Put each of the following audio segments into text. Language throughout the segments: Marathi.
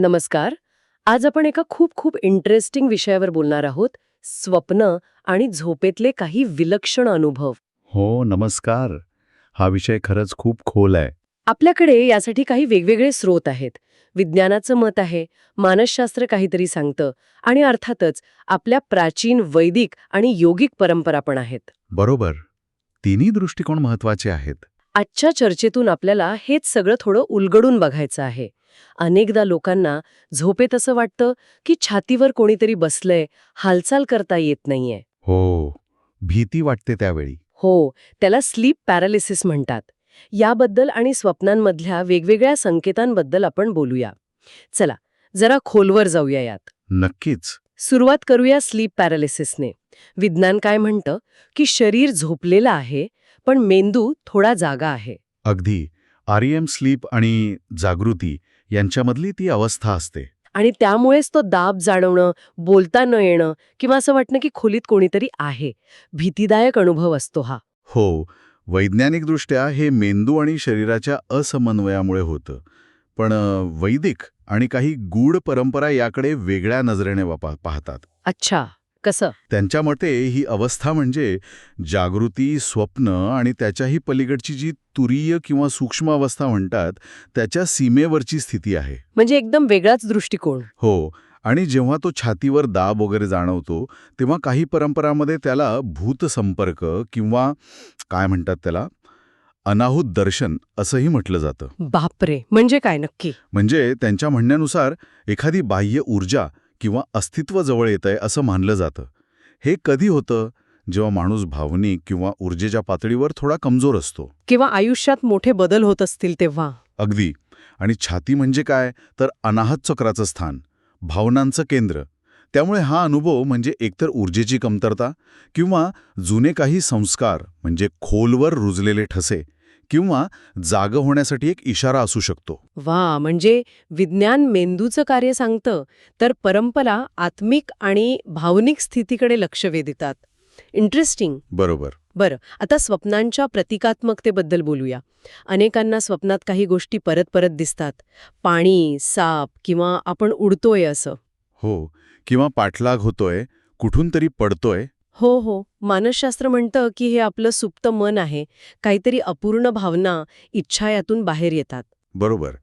नमस्कार. आज आपण एका खूप खूप इंटरेस्टिंग विषयावर बोलणार आहोत स्वप्न आणि झोपेतले काही विलक्षण अनुभव. हो नमस्कार. हा विषय खरंच खूप खोल आहे. आपल्याकडे यासाठी काही वेगवेगळे स्रोत आहेत. विज्ञानाचं मत आहे मानसशास्त्र काहीतरी सांगतं आणि अर्थातच आपल्या प्राचीन वैदिक आणि योगिक परंपरा पण आहेत. बरोबर. तिन्ही दृष्टिकोन महत्त्वाचे आहेत. आजच्या चर्चेतून आपल्याला हेच सगळं थोडं उलगडून बघायचं आहे. अनेकदा लोकांना झोपेत असं वाटतं की छातीवर कोणीतरी बसलंय हालचाल करता येत नाहीये. हो भीती वाटते त्यावेळी. हो त्याला स्लीप पॅरालिसिस म्हणतात. याबद्दल आणि स्वप्नांमधल्या वेगवेगळ्या संकेतांबद्दल आपण बोलूया. चला जरा खोलवर जाऊया यात. नक्कीच. सुरुवात करूया स्लीप पॅरालिसिसने. विज्ञान काय म्हणतं? की शरीर झोपलेलं आहे पण मेंदू थोडा जागा आहे. अगदी. आरईएम स्लीप आणि जागृती यांच्यामधली ती अवस्था असते. आणि त्यामुळेच तो दाब जाणवणं बोलता न येणं किंवा असं वाटणं की खोलीत कोणीतरी आहे. भीतीदायक अनुभव असतो हा. हो वैज्ञानिकदृष्ट्या हे मेंदू आणि शरीराच्या असमन्वयामुळे होतं. पण वैदिक आणि काही गूढ परंपरा याकडे वेगळ्या नजरेने पाहतात. अच्छा. कसं? त्यांच्या मते ही अवस्था म्हणजे जागृती स्वप्न आणि त्याच्याही पलीकडची जी तुरीय किंवा सूक्ष्म अवस्था म्हणतात त्याच्या सीमेवरची स्थिती आहे. म्हणजे एकदम वेगळाच दृष्टिकोन. हो आणि जेव्हा तो छातीवर दाब वगैरे जाणवतो तेव्हा काही परंपरामध्ये त्याला भूत संपर्क किंवा काय म्हणतात त्याला? अनाहूत दर्शन असंही म्हटलं जातं. बापरे! म्हणजे काय नक्की? म्हणजे त्यांच्या म्हणण्यानुसार एखादी बाह्य ऊर्जा किंवा अस्तित्व जवळ येतंय असं मानलं जातं. हे कधी होतं? जेव्हा माणूस भावनिक किंवा ऊर्जेच्या पातळीवर थोडा कमजोर असतो. किंवा आयुष्यात मोठे बदल होत असतील तेव्हा. अगदी. आणि छाती म्हणजे काय? तर अनाहत चक्राचं स्थान. भावनांचं केंद्र. त्यामुळे हा अनुभव म्हणजे एकतर ऊर्जेची कमतरता किंवा जुने काही संस्कार म्हणजे खोलवर रुजलेले ठसे किंवा जाग होण्यासाठी एक इशारा असू शकतो. वा म्हणजे विज्ञान मेंदूचं कार्य सांगतं तर परंपरा आत्मिक आणि भावनिक स्थितीकडे लक्ष वेधितात. इंटरेस्टिंग बरोबर. बरं आता स्वप्नांच्या प्रतिकात्मकतेबद्दल बोलूया. अनेकांना स्वप्नात काही गोष्टी परत परत दिसतात. पाणी साप किंवा आपण उडतोय असं. हो किंवा पाठलाग होतोय कुठून तरी पडतोय हो हो. मानसशास्त्र म्हणतं की हे आपलं सुप्त मन आहे. काहीतरी अपूर्ण भावना इच्छा यातून बाहेर येतात. बरोबर.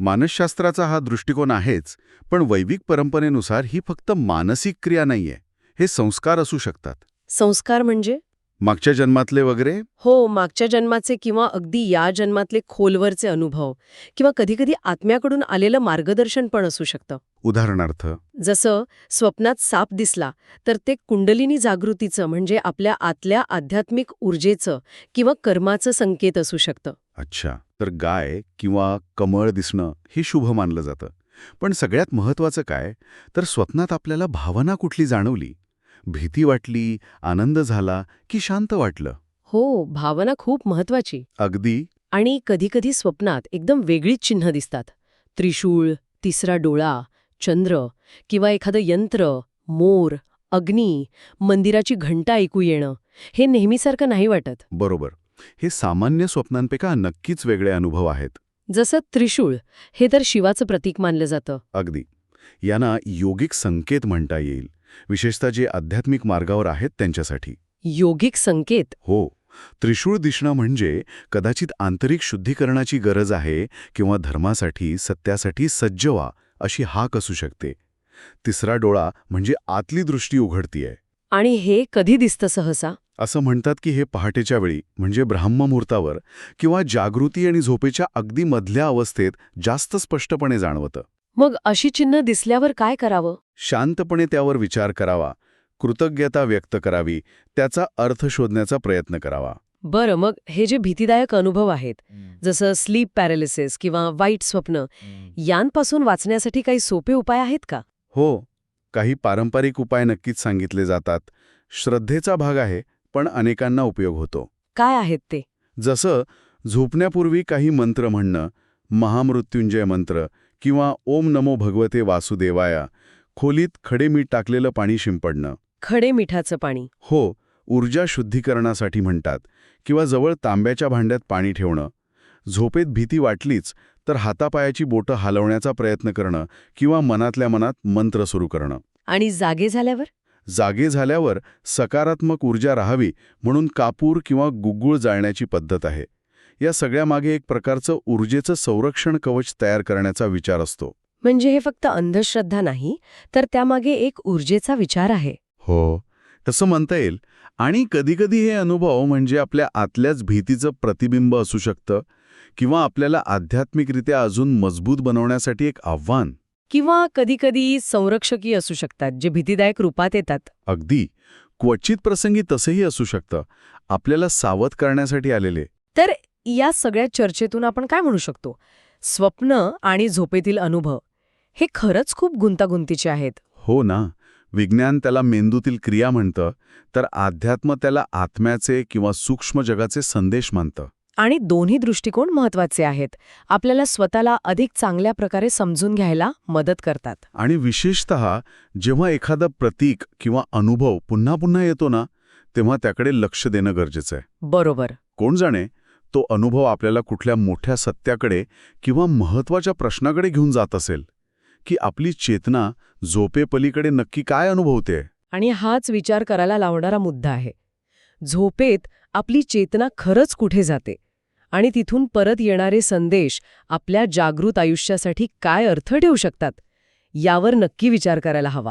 मानसशास्त्राचा हा दृष्टिकोन आहेच पण वैदिक परंपरेनुसार ही फक्त मानसिक क्रिया नाहीये. हे संस्कार असू शकतात. संस्कार म्हणजे? मागच्या जन्मातले वगैरे? हो मागच्या जन्माचे किंवा अगदी या जन्मातले खोलवरचे अनुभव किंवा कधीकधी आत्म्याकडून आलेलं मार्गदर्शन पण असू शकतं. उदाहरणार्थ? जसं स्वप्नात साप दिसला तर ते कुंडलिनी जागृतीचं म्हणजे आपल्या आतल्या आध्यात्मिक ऊर्जेचं किंवा कर्माचं संकेत असू शकतं. अच्छा तर गाय किंवा कमळ दिसणं हे शुभ मानलं जातं. पण सगळ्यात महत्वाचं काय? तर स्वप्नात आपल्याला भावना कुठली जाणवली? भीती वाटली आनंद झाला की शांत वाटलं. हो भावना खूप महत्वाची अगदी. आणि कधीकधी स्वप्नात एकदम वेगळीच चिन्ह दिसतात. त्रिशूळ तिसरा डोळा चंद्र किंवा एखादं यंत्र मोर अग्नी मंदिराची घंटा ऐकू येणं हे नेहमीसारखं नाही वाटत. बरोबर. हे सामान्य स्वप्नांपेक्षा नक्कीच वेगळे अनुभव आहेत. जसं त्रिशूळ हे तर शिवाचं प्रतीक मानलं जातं. अगदी. यांना योगिक संकेत म्हणता येईल. विशेषतः जे आध्यात्मिक मार्गावर आहेत त्यांच्यासाठी. योगिक संकेत? हो. त्रिशूळ दिसणं म्हणजे कदाचित आंतरिक शुद्धीकरणाची गरज आहे किंवा धर्मासाठी सत्यासाठी सज्ज व्हा अशी हाक असू शकते. तिसरा डोळा म्हणजे आतली दृष्टी उघडतीये. आणि हे कधी दिसतं सहसा? असं म्हणतात की हे पहाटेच्या वेळी म्हणजे ब्राह्ममुहूर्तावर किंवा जागृती आणि झोपेच्या अगदी मधल्या अवस्थेत जास्त स्पष्टपणे जाणवतं. मग अशी चिन्ह दिसल्यावर काय करावं? शांतपणे त्यावर विचार करावा. कृतज्ञता व्यक्त करावी. त्याचा अर्थ शोधण्याचा प्रयत्न करावा. बरं मग हे जे भीतीदायक अनुभव आहेत जसं स्लीप पॅरालिसिस किंवा वाईट स्वप्न यांपासून वाचण्यासाठी काही सोपे उपाय आहेत का? हो काही पारंपरिक उपाय नक्कीच सांगितले जातात. श्रद्धेचा भाग आहे पण अनेकांना उपयोग होतो. काय आहेत ते? जसं झोपण्यापूर्वी काही मंत्र म्हणणं महामृत्युंजय मंत्र किंवा ओम नमो भगवते वासुदेवाया खोलीत खडे मीठ टाकलेलं पाणी शिंपडणं. खडे मिठाचं पाणी. हो ऊर्जा शुद्धीकरणासाठी म्हणतात किंवा जवळ तांब्याच्या भांड्यात पाणी ठेवणं. झोपेत भीती वाटलीच तर हातापायाची बोटं हलवण्याचा प्रयत्न करणं किंवा मनातल्या मनात मंत्र सुरू करणं. आणि जागे झाल्यावर? जागे झाल्यावर सकारात्मक ऊर्जा राहावी म्हणून कापूर किंवा गुग्गुळ जाळण्याची पद्धत आहे. या सगळ्यामागे एक प्रकारचं ऊर्जेचं संरक्षण कवच तयार करण्याचा विचार असतो. म्हणजे हे फक्त अंधश्रद्धा नाही तर त्यामागे एक ऊर्जेचा विचार आहे. हो तसं म्हणता येईल. आणि कधीकधी हे अनुभव म्हणजे आपल्या आतल्याच भीतीचं प्रतिबिंब असू शकतं किंवा आपल्याला आध्यात्मिकरित्या अजून मजबूत बनवण्यासाठी एक आव्हान. किंवा कधीकधी संरक्षकी असू शकतात जे भीतीदायक रूपात येतात. अगदी. क्वचित प्रसंगी तसंही असू शकतं. आपल्याला सावध करण्यासाठी आलेले. तर या सगळ्या चर्चेतून आपण काय म्हणू शकतो? स्वप्न आणि झोपेतील अनुभव हे खरंच खूप गुंतागुंतीचे आहेत. हो ना. विज्ञान त्याला मेंदूतील क्रिया म्हणतं तर अध्यात्म त्याला आत्म्याचे किंवा सूक्ष्म जगाचे संदेश मानतं. आणि दोन्ही दृष्टिकोन महत्त्वाचे आहेत. आपल्याला स्वतःला अधिक चांगल्या प्रकारे समजून घ्यायला मदत करतात. आणि विशेषत जेव्हा एखादा प्रतीक किंवा अनुभव पुन्हा पुन्हा येतो ना तेव्हा त्याकडे लक्ष देणं गरजेचं आहे. बरोबर. कोण जाणे तो अनुभव आपल्याला कुठल्या मोठ्या सत्याकडे किंवा महत्त्वाच्या प्रश्नाकडे घेऊन जात असेल? की आपली चेतना झोपेपलीकडे नक्की काय अनुभवते? आणि हाच विचार करायला लावणारा मुद्दा आहे. झोपेत आपली चेतना खरंच कुठे जाते? आणि तिथून परत येणारे संदेश आपल्या जागृत आयुष्यासाठी काय अर्थ ठेवू शकतात? यावर नक्की विचार करायला हवा.